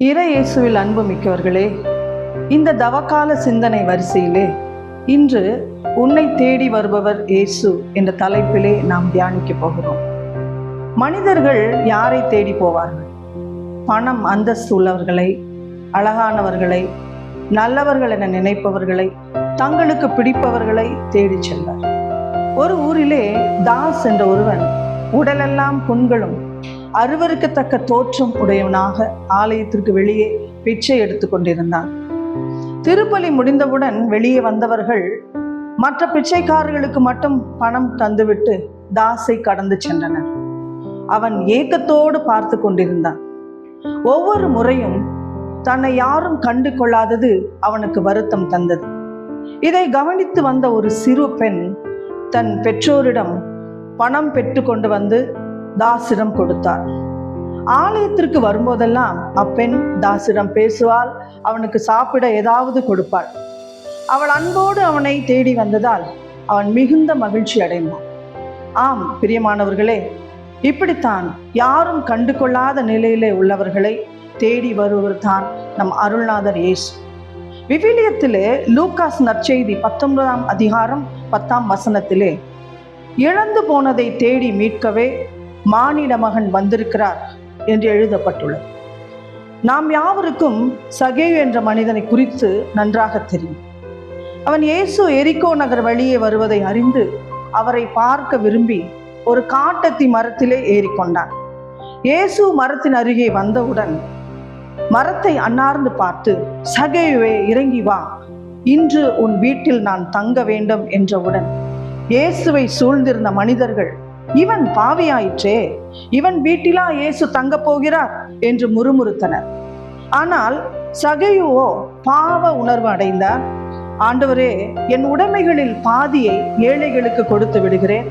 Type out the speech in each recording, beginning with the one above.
இறை இயேசுவில் அன்பு மிக்கவர்களே இந்த தவக்கால சிந்தனை வரிசையிலே இன்று உன்னை தேடி வருபவர் இயேசு என்ற தலைப்பிலே நாம் தியானிக்க போகிறோம். மனிதர்கள் யாரை தேடி போவார்கள்? பணம் அந்தஸ்து உள்ளவர்களை அழகானவர்களை நல்லவர்கள் என நினைப்பவர்களை தங்களுக்கு பிடிப்பவர்களை தேடிச் செல்வர். ஒரு ஊரிலே தாஸ் என்ற ஒருவன் உடலெல்லாம் புண்களும் அருவருக்கத்தக்க தோற்றம் உடையவனாக ஆலயத்திற்கு வெளியே பிச்சை எடுத்து கொண்டிருந்தான். திருப்பலி முடிந்தவுடன் வெளியே வந்தவர்கள் மற்ற பிச்சைக்காரர்களுக்கு மட்டும் பணம் தந்துவிட்டு தாஸை கடந்து சென்றனர். அவன் ஏக்கத்தோடு பார்த்து கொண்டிருந்தான். ஒவ்வொரு முறையும் தன்னை யாரும் கண்டு கொள்ளாதது அவனுக்கு வருத்தம் தந்தது. இதை கவனித்து வந்த ஒரு சிறு பெண் தன் பெற்றோரிடம் பணம் பெற்று கொண்டு வந்து தாசிடம் கொடுத்தார். ஆலயத்திற்கு வரும்போதெல்லாம் அப்பெண் தாசிடம் பேசுவாள் அவனுக்கு சாப்பிட ஏதாவது கொடுப்பாள். அவள் அன்போடு அவனை தேடி வந்ததால் அவன் மிகுந்த மகிழ்ச்சி அடைந்தான். ஆம் பிரியமானவர்களே இப்படித்தான் யாரும் கண்டு கொள்ளாத நிலையிலே உள்ளவர்களை தேடி வருவர் தான் நம் அருள்நாதர் இயேசு. விவிலியத்திலே லூக்காஸ் நற்செய்தி பத்தொன்பதாம் அதிகாரம் பத்தாம் வசனத்திலே இழந்து போனதை தேடி மீட்கவே மானிட மகன் வந்திருக்கிறார் என்று எழுதப்பட்டுள்ளது. நாம் யாவருக்கும் சகேவ் என்ற மனிதனை குறித்து நன்றாக தெரியும். அவன் இயேசு எரிக்கோ நகர் வழியே வருவதை அறிந்து அவரை பார்க்க விரும்பி ஒரு காட்டத்தி மரத்திலே ஏறிக்கொண்டான். இயேசு மரத்தின் அருகே வந்தவுடன் மரத்தை அன்னார்ந்து பார்த்து சகேயுவே இறங்கி வா. இன்று உன் வீட்டில் நான் தங்க வேண்டும் என்றவுடன் இயேசுவை சூழ்ந்திருந்த மனிதர்கள் இவன் பாவியாயிற்றே இவன் வீட்டிலா இயேசு தங்கப் போகிறார் என்று முறுமுறுத்தனர். ஆனால் சகையுவோ பாவ உணர்வு அடைந்தார். ஆண்டவரே என் உடைமைகளில் பாதியை ஏழைகளுக்கு கொடுத்து விடுகிறேன்.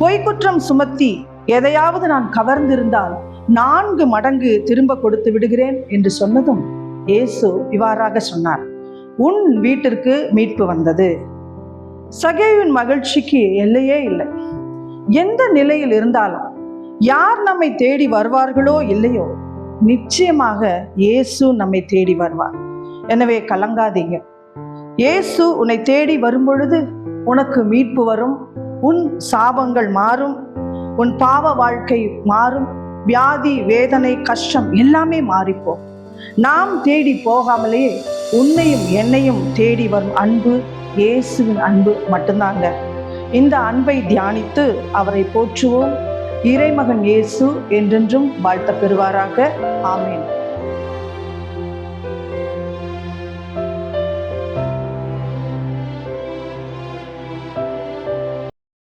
பொய்க்குற்றம் சுமத்தி எதையாவது நான் கவர்ந்திருந்தால் நான்கு மடங்கு திரும்ப கொடுத்து விடுகிறேன் என்று சொன்னதும் இயேசு இவ்வாறாக சொன்னார். உன் வீட்டிற்கு மீட்பு வந்தது. சகேவின் மகிழ்ச்சிக்கு எல்லையே இல்லை. எந்த நிலையில் இருந்தாலும் யார் நம்மை தேடி வருவார்களோ இல்லையோ நிச்சயமாக இயேசு நம்மை தேடி வருவார். எனவே கலங்காதீங்க. இயேசு உன்னை தேடி வரும்பொழுது உனக்கு மீட்பு வரும் உன் சாபங்கள் மாறும் உன் பாவ வாழ்க்கை மாறும் வியாதி வேதனை கஷ்டம் எல்லாமே மாறிப்போம். நாம் தேடி போகாமலேயே உன்னையும் என்னையும் தேடி வரும் அன்பு இயேசுவின் அன்பு மட்டும்தாங்க. இந்த அன்பை தியானித்து அவரை போற்றுவோம். இறைமகன் இயேசு என்றென்றும் வாழ்த்த பெறுவாராக. ஆமேன்.